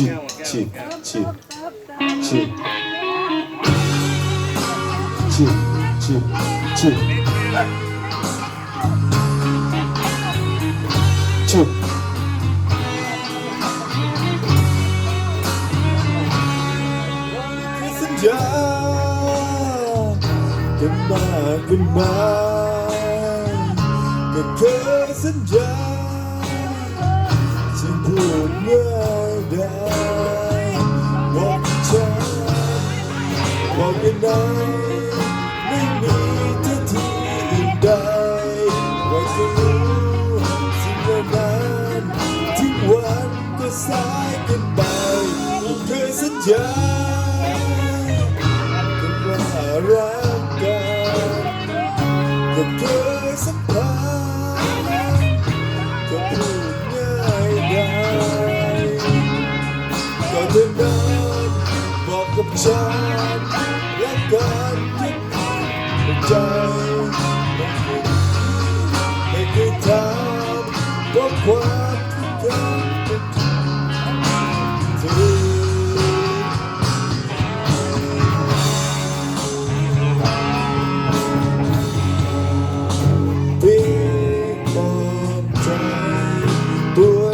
지, 지, 지, 지, 지, 지, 지, 지. 그슴자. 그만 그만 그 그슴자. บอกฉันบอกกันไหนไม่มีท่าทีอื่นใดว่าจะรู้สิ่งเหล่านั้นถึงวันก็สายเกันไปก็เคยสัญญากันว่ารักกันก็เคย đêm đơn và gặp chân lá cơn nhất một trời một vùng để cứ tham có quá Tua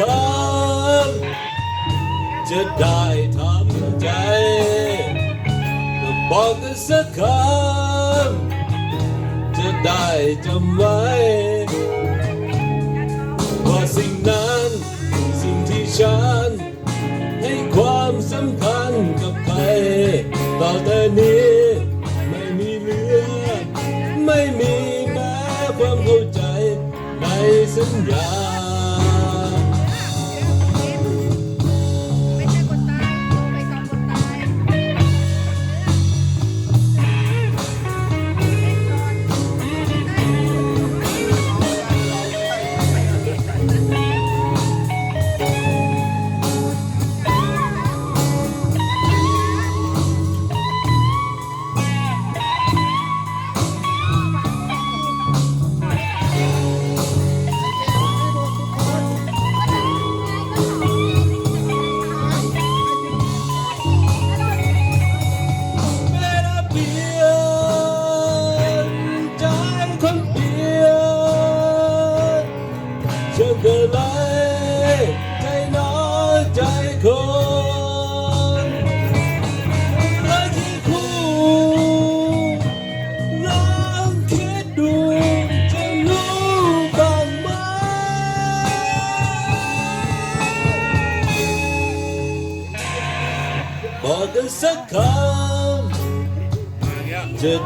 คำจะได้ทำใจ ก็บอกกันสักคำจะได้จำไว้ว่าสิ่งนั้นสิ่งที่ฉัน ให้ความสำคัญกับใครต่อแต่นี้ไม่มีเหลือ ไม่มีแม้ความเข้าใจในสัญญา đời nói trái khôn. Lấy khi khu ráng thiết đường cho lũ bằng mây bỏ cái sắc khám chưa